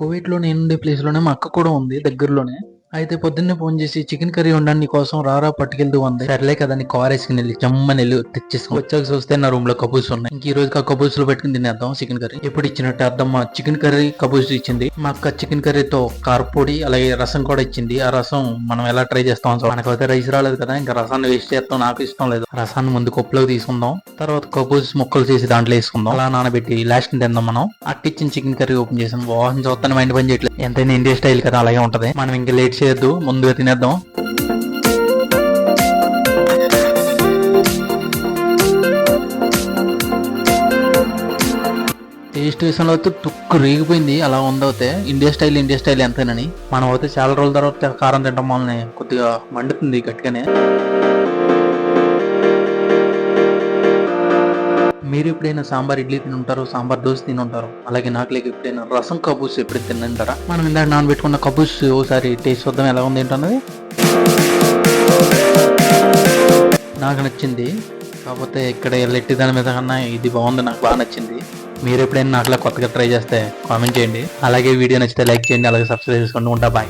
కువైట్లో నేను ఉండే ప్లేస్లోనే మా అక్క కూడా ఉంది దగ్గరలోనే. అయితే పొద్దున్నే ఫోన్ చేసి చికెన్ కర్రీ వండండి కోసం రారా పట్టుకెళ్తూ ఉంది సర్లే కదా అని కార్ వేసుకుని వెళ్ళి జమ్మని వెళ్ళి తెచ్చేసుకుని వచ్చాక చూస్తే నా రూమ్లో కబూస్ ఉన్నాయి. ఇంక ఈ రోజు ఆ కబూస్లో పెట్టుకుని తినేద్దాం చికెన్ కర్రీ. ఎప్పుడు ఇచ్చినట్టు అర్థం మా చికెన్ కర్రీ కబూస్ ఇచ్చింది. మా అక్క చికెన్ కర్రీతో కారపొడి అలాగే రసం కూడా ఇచ్చింది. ఆ రసం మనం ఎలా ట్రై చేస్తాం సో మనకైతే రైస్ రాలేదు కదా ఇంకా రసాన్ని వేస్ట్ చేస్తాం. నాకు ఇష్టం లేదు. రసాన్ని ముందు కప్పులోకి తీసుకుందాం. తర్వాత కబూజ్ ముక్కలు చేసి దాంట్లో వేసుకుందాం. అలా నానబెట్టి లాస్ట్ తిందాం మనం. అట్టిచ్చిన చికెన్ కర్రీ ఓపెన్ చేసాం. వాసన చూస్తాను మైండ్ పని చేయట్లేదు. ఎంతైనా ఇండియా స్టైల్ కదా అలాగే ఉంటది. మనం ఇంకా లేట్ చేయొద్దు. ముందుగా తినేద్దాం. టేస్ట్ విషయంలో అయితే తుక్కు రేగిపోయింది. అలా ఉందవుతే ఇండియా స్టైల్ ఇండియా స్టైల్ ఎంతేనని. మనం అయితే చాలా రోజుల తర్వాత కారం తింటాం వాళ్ళని కొద్దిగా మండుతుంది గట్టిగానే. మీరు ఎప్పుడైనా సాంబార్ ఇడ్లీ తిని ఉంటారు సాంబార్ దోశ తిని ఉంటారు అలాగే నాకు లేక ఎప్పుడైనా రసం కబూస్ ఎప్పుడు తినంటారా మనం ఇందాక నానబెట్టుకున్న కబూస్ ఓసారి టేస్ట్ చూద్దాం ఎలా ఉంది ఏంటన్నది? నాకు నచ్చింది. కాకపోతే ఇక్కడ లెట్టి దాని మీద కన్నా ఇది బాగుంది నాకు బాగా నచ్చింది. మీరు ఎప్పుడైనా నాకులా కొత్తగా ట్రై చేస్తే కామెంట్ చేయండి. అలాగే వీడియో నచ్చితే లైక్ చేయండి అలాగే సబ్స్క్రైబ్ చేసుకుంటూ ఉంటా. బాయ్.